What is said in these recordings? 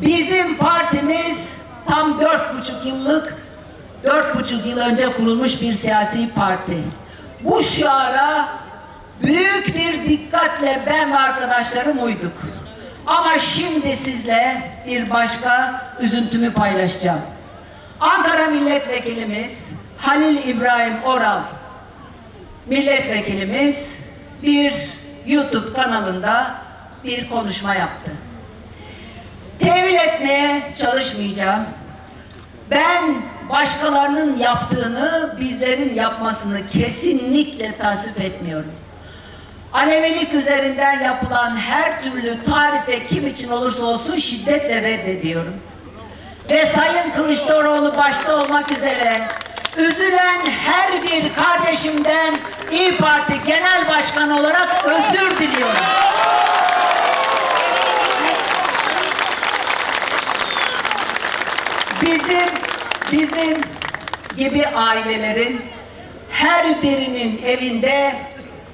Bizim partimiz tam dört buçuk yıllık, dört buçuk yıl önce kurulmuş bir siyasi parti. Bu şiara büyük bir dikkatle ben ve arkadaşlarım uyduk. Ama şimdi sizle bir başka üzüntümü paylaşacağım. Ankara Milletvekilimiz Halil İbrahim Oral milletvekilimiz bir YouTube kanalında bir konuşma yaptı. Tevil etmeye çalışmayacağım. Ben başkalarının yaptığını bizlerin yapmasını kesinlikle tasvip etmiyorum. Alevilik üzerinden yapılan her türlü tarife kim için olursa olsun şiddetle reddediyorum. Ve Sayın Kılıçdaroğlu başta olmak üzere üzülen her bir kardeşimden İyi Parti Genel Başkanı olarak özür diliyorum. Bizim bizim gibi ailelerin her birinin evinde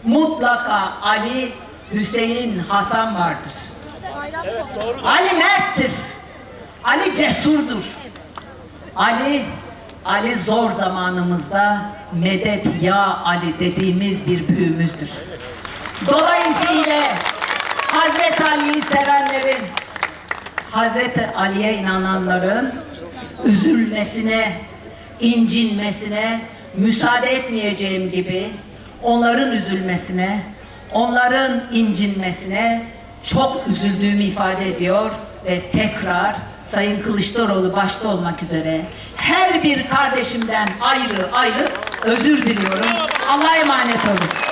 mutlaka Ali, Hüseyin, Hasan vardır. Ali merttir. Ali cesurdur. Ali Ali zor zamanımızda medet ya Ali dediğimiz bir büyüğümüzdür. Dolayısıyla Hazreti Ali'yi sevenlerin Hazreti Ali'ye inananların üzülmesine, incinmesine müsaade etmeyeceğim gibi onların üzülmesine, onların incinmesine çok üzüldüğümü ifade ediyor ve tekrar Sayın Kılıçdaroğlu başta olmak üzere her bir kardeşimden ayrı ayrı özür diliyorum. Allah'a emanet olun.